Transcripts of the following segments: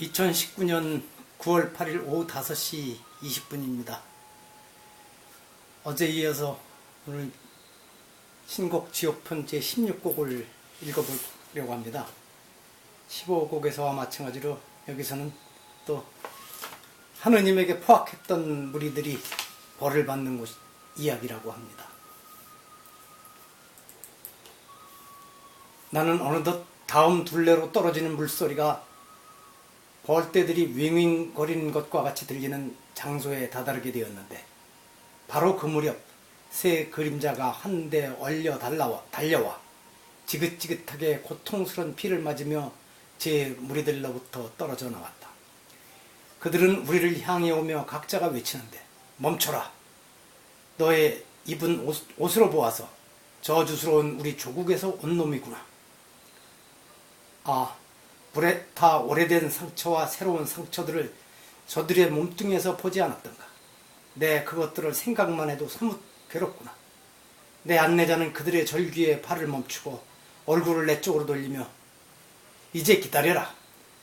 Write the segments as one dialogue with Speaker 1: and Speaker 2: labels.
Speaker 1: 2019년 9월 8일 오후 5시 20분입니다. 어제 이어서 오늘 신곡 지옥편 제 16곡을 읽어보려고 합니다. 15곡에서와 마찬가지로 여기서는 또 하느님에게 포악했던 무리들이 벌을 받는 곳 이야기라고 합니다. 나는 어느덧 다음 둘레로 떨어지는 물소리가 벌떼들이 윙윙거리는 것과 같이 들리는 장소에 다다르게 되었는데 바로 그 무렵 새 그림자가 한대 얼려 달라와, 달려와 지긋지긋하게 고통스런 피를 맞으며 제 무리들로부터 떨어져 나왔다. 그들은 우리를 향해 오며 각자가 외치는데 멈춰라. 너의 입은 옷, 옷으로 보아서 저주스러운 우리 조국에서 온 놈이구나. 아, 불에 타 오래된 상처와 새로운 상처들을 저들의 몸뚱이에서 보지 않았던가. 내 그것들을 생각만 해도 사뭇 괴롭구나. 내 안내자는 그들의 절규에 발을 멈추고 얼굴을 내 쪽으로 돌리며 이제 기다려라.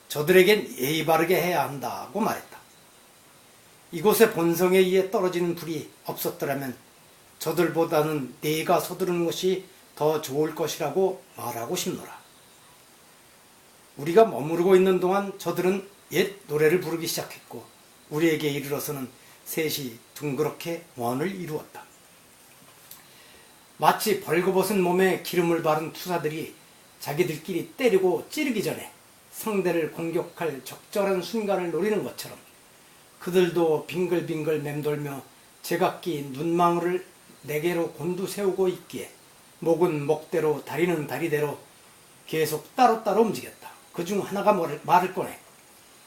Speaker 1: 저들에겐 예의 바르게 해야 한다고 말했다. 이곳의 본성에 의해 떨어지는 불이 없었더라면 저들보다는 내가 서두르는 것이 더 좋을 것이라고 말하고 싶노라. 우리가 머무르고 있는 동안 저들은 옛 노래를 부르기 시작했고 우리에게 이르러서는 셋이 둥그렇게 원을 이루었다. 마치 벌거벗은 몸에 기름을 바른 투사들이 자기들끼리 때리고 찌르기 전에 상대를 공격할 적절한 순간을 노리는 것처럼 그들도 빙글빙글 맴돌며 제각기 눈망울을 네 개로 곤두세우고 있기에 목은 목대로 다리는 다리대로 계속 따로따로 움직였다. 그 중 하나가 말을, 꺼내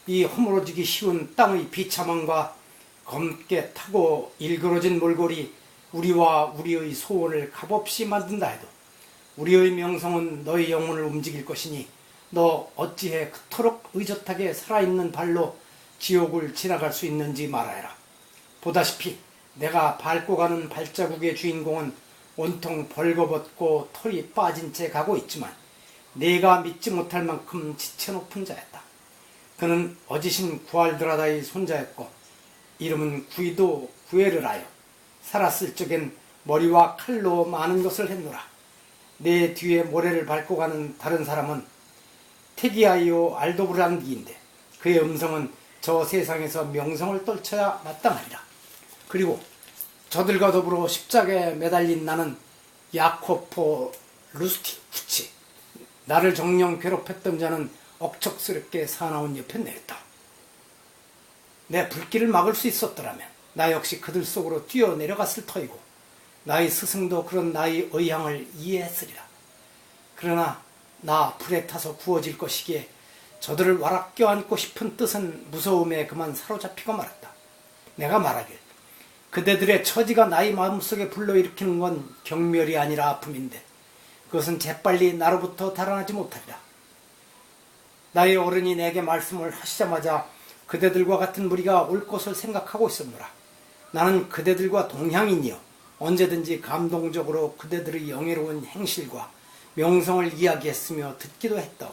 Speaker 1: 이 허물어지기 쉬운 땅의 비참함과 검게 타고 일그러진 몰골이 우리와 우리의 소원을 값없이 만든다 해도 우리의 명성은 너의 영혼을 움직일 것이니 너 어찌해 그토록 의젓하게 살아있는 발로 지옥을 지나갈 수 있는지 말하여라. 보다시피 내가 밟고 가는 발자국의 주인공은 온통 벌거벗고 털이 빠진 채 가고 있지만 내가 믿지 못할 만큼 지체 높은 자였다. 그는 어지신 구알드라다의 손자였고 이름은 구이도 구애를 하여 살았을 적엔 머리와 칼로 많은 것을 했노라. 내 뒤에 모래를 밟고 가는 다른 사람은 테기아이오 알도브란디인데 그의 음성은 저 세상에서 명성을 떨쳐야 마땅하리라. 그리고 저들과 더불어 십자가에 매달린 나는 야코포 루스티쿠치 나를 정령 괴롭혔던 자는 억척스럽게 사나운 옆에 내렸다. 내 불길을 막을 수 있었더라면 나 역시 그들 속으로 뛰어 내려갔을 터이고 나의 스승도 그런 나의 의향을 이해했으리라. 그러나 나 불에 타서 구워질 것이기에 저들을 와락 껴안고 싶은 뜻은 무서움에 그만 사로잡히고 말았다. 내가 말하길 그대들의 처지가 나의 마음속에 불러일으키는 건 경멸이 아니라 아픔인데 그것은 재빨리 나로부터 달아나지 못하리라. 나의 어른이 내게 말씀을 하시자마자 그대들과 같은 무리가 올 것을 생각하고 있었노라. 나는 그대들과 동향이니여 언제든지 감동적으로 그대들의 영예로운 행실과 명성을 이야기했으며 듣기도 했다.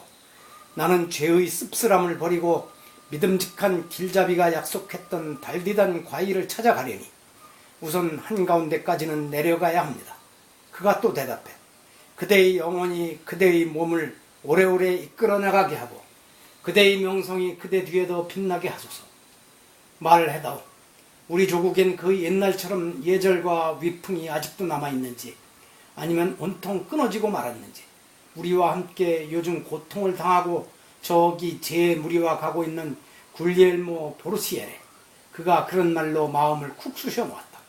Speaker 1: 나는 죄의 씁쓸함을 버리고 믿음직한 길잡이가 약속했던 달디단 과일을 찾아가려니 우선 한가운데까지는 내려가야 합니다. 그가 또 대답해. 그대의 영혼이 그대의 몸을 오래오래 이끌어 나가게 하고 그대의 명성이 그대 뒤에도 빛나게 하소서. 말을 해다오. 우리 조국엔 그 옛날처럼 예절과 위풍이 아직도 남아있는지 아니면 온통 끊어지고 말았는지 우리와 함께 요즘 고통을 당하고 저기 제 무리와 가고 있는 굴리엘모 보르시에레 그가 그런 말로 마음을 쿡 쑤셔 놓았다.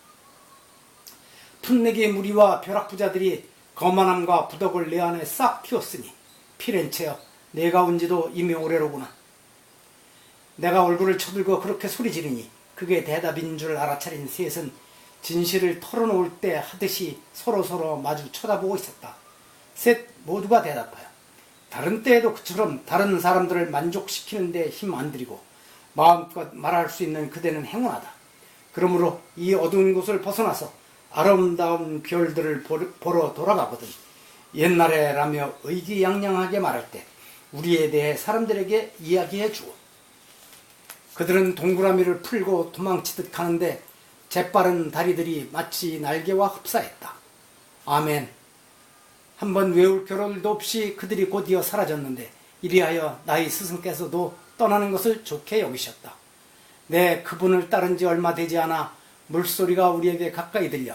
Speaker 1: 풋내기의 무리와 벼락부자들이 거만함과 부덕을 내 안에 싹 키웠으니 피렌체여 내가 온 지도 이미 오래로구나. 내가 얼굴을 쳐들고 그렇게 소리 지르니 그게 대답인 줄 알아차린 셋은 진실을 털어놓을 때 하듯이 서로서로 마주 쳐다보고 있었다. 셋 모두가 대답하여 다른 때에도 그처럼 다른 사람들을 만족시키는데 힘 안 들이고 마음껏 말할 수 있는 그대는 행운하다. 그러므로 이 어두운 곳을 벗어나서 아름다운 별들을 보러 돌아가거든. 옛날에라며 의기양양하게 말할 때 우리에 대해 사람들에게 이야기해 주고 그들은 동그라미를 풀고 도망치듯 가는데 재빠른 다리들이 마치 날개와 흡사했다. 아멘. 한번 외울 겨를도 없이 그들이 곧이어 사라졌는데 이리하여 나의 스승께서도 떠나는 것을 좋게 여기셨다. 내 그분을 따른 지 얼마 되지 않아 물소리가 우리에게 가까이 들려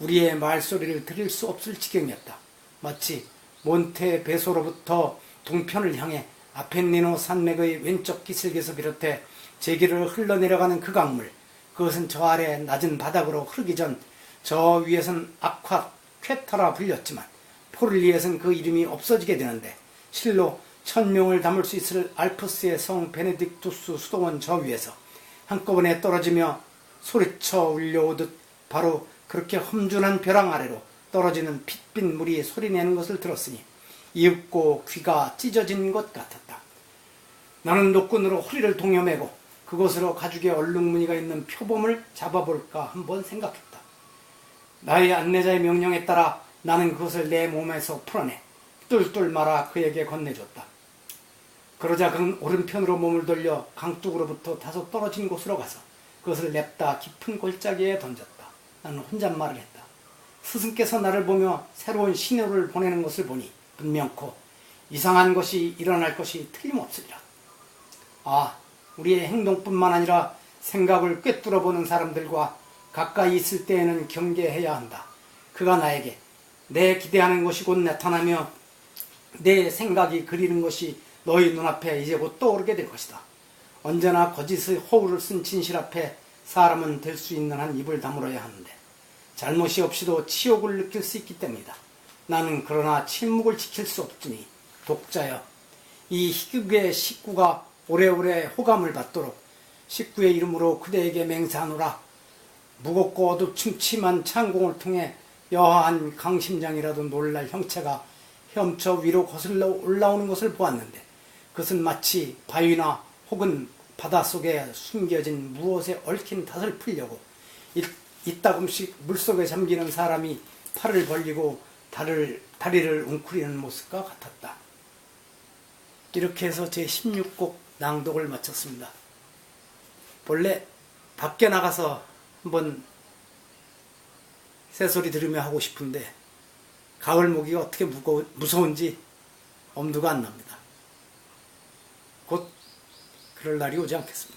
Speaker 1: 우리의 말소리를 들을 수 없을 지경이었다. 마치 몬테 베소로부터 동편을 향해 아펜니노 산맥의 왼쪽 기슭에서 비롯해 제기를 흘러내려가는 그 강물 그것은 저 아래 낮은 바닥으로 흐르기 전 저 위에선 아夸쾌터라 불렸지만 포를리에선 그 이름이 없어지게 되는데 실로 천명을 담을 수 있을 알프스의 성 베네딕투스 수도원 저 위에서 한꺼번에 떨어지며 소리쳐 울려오듯 바로 그렇게 험준한 벼랑 아래로 떨어지는 핏빛 물이 소리내는 것을 들었으니 이윽고 귀가 찢어진 것 같았다. 나는 노끈으로 허리를 동여매고 그곳으로 가죽의 얼룩무늬가 있는 표범을 잡아볼까 한번 생각했다. 나의 안내자의 명령에 따라 나는 그것을 내 몸에서 풀어내 뚫뚫 말아 그에게 건네줬다. 그러자 그는 오른편으로 몸을 돌려 강둑으로부터 다소 떨어진 곳으로 가서 그것을 냅다 깊은 골짜기에 던졌다. 나는 혼잣말을 했다. 스승께서 나를 보며 새로운 신호를 보내는 것을 보니 분명코 이상한 것이 일어날 것이 틀림없으리라. 아, 우리의 행동뿐만 아니라 생각을 꿰뚫어 보는 사람들과 가까이 있을 때에는 경계해야 한다. 그가 나에게 내 기대하는 것이 곧 나타나며 내 생각이 그리는 것이 너희 눈앞에 이제 곧 떠오르게 될 것이다. 언제나 거짓의 허울을 쓴 진실 앞에 사람은 될 수 있는 한 입을 다물어야 하는데 잘못이 없이도 치욕을 느낄 수 있기 때문이다. 나는 그러나 침묵을 지킬 수 없으니 독자여 이 희극의 식구가 오래오래 호감을 받도록 식구의 이름으로 그대에게 맹세하노라. 무겁고 어둡침침한 창공을 통해 여하한 강심장이라도 놀랄 형체가 헤엄쳐 위로 거슬러 올라오는 것을 보았는데 그것은 마치 바위나 혹은 바닷속에 숨겨진 무엇에 얽힌 탓을 풀려고 이- 이따금씩 물속에 잠기는 사람이 팔을 벌리고 다리를, 다리를 웅크리는 모습과 같았다. 이렇게 해서 제 16곡 낭독을 마쳤습니다. 본래 밖에 나가서 한번 새소리 들으며 하고 싶은데 가을 모기가 어떻게 무거워, 무서운지 엄두가 안 납니다. 곧 그럴 날이 오지 않겠습니다.